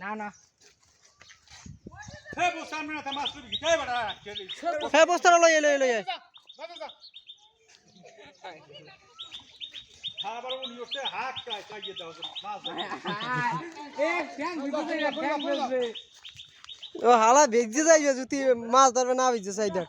না না? হে বসান না তামাস তুই কে? বড়া চলি হ্যাঁ লই লই লই হ্যাঁ উনি ওতে হাত কাই কাইয়ে দাও মাছ ও হালা ভেজে যাইবে যদি মাছ ধরবে না ভেজে চাই দেখ।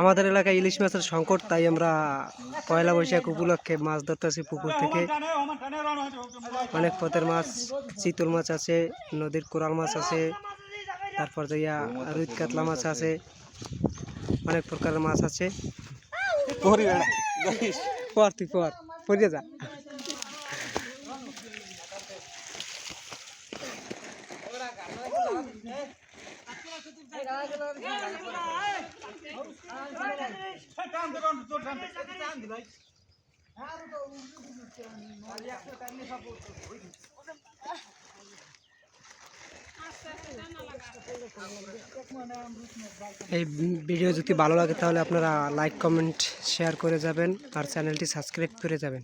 আমাদের এলাকায় ইলিশ মাছের সংকট তাই আমরা পয়লা বৈশাখ উপলক্ষে মাছ ধরতেছি পুকুর থেকে। অনেক পথের মাছ চিতল মাছ আছে নদীর কোরাল মাছ আছে তারপর যাইয়া রুই কাতলা মাছ আছে অনেক প্রকারের মাছ আছে। পর তুই পর যা। দে এই ভিডিও যদি ভালো লাগে তাহলে আপনারা লাইক, কমেন্ট, শেয়ার করে যাবেন আর চ্যানেলটি সাবস্ক্রাইব করে যাবেন।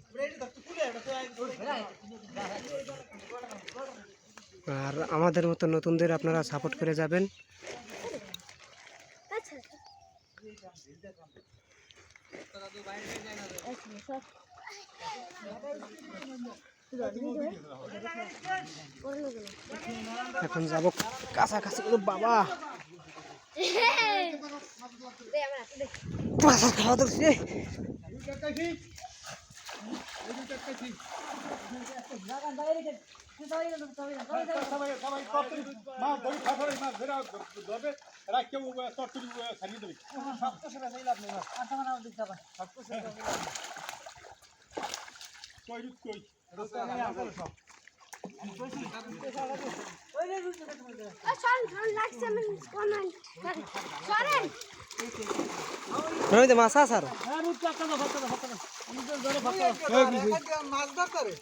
আর আমাদের মতো নতুনদের আপনারা সাপোর্ট করে যাবেন। এখন যাব কাছাকাছি বাবা মাছের খাওয়া ধরছি রে। মাছ খাবার মাছ ধরে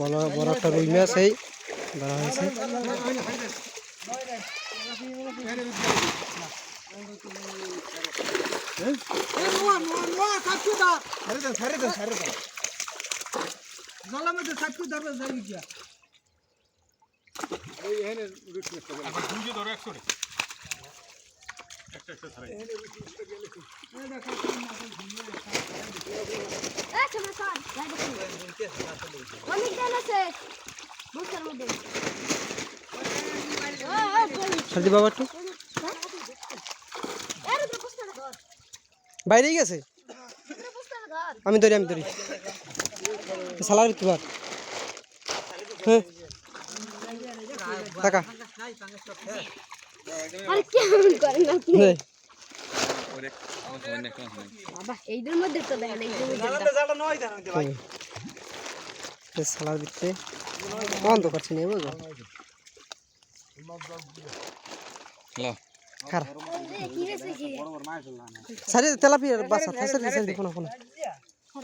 বড় বড় একটা রুই মাছ এই ধরা হয়েছে একটা একটা অনেক আছে মধ্যে বাবা একটু। বাইরেই গেছে? আমি ধরি আমি ধরি। সালার কি বার? হ্যাঁ। টাকা। আরে কেমন করেন আপনি নে। বাবা এইদের মধ্যে তো দেখেন এইদের মধ্যে সালার ভিতরে বন্ধ করছি না বুঝলো? সারি দে তেলাপিয়ার সারি সারি দে কোনো কোনো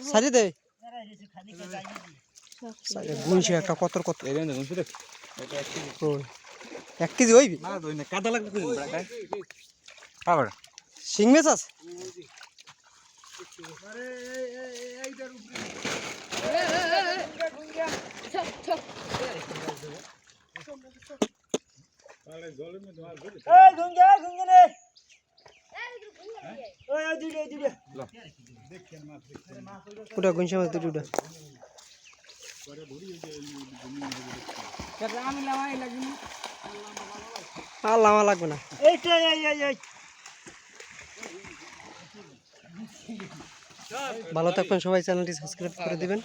সারি দে। সারি গুনছে একটা কতর কত। ওই, এক কেজি হইবি? কাদা লাগবে আবার শিং মাছ আছে? ওটা গুনছে মাছ দুটো ওটা আর লামা লাগবে না। ভালো থাকবেন সবাই চ্যানেলটি সাবস্ক্রাইব করে দিবেন।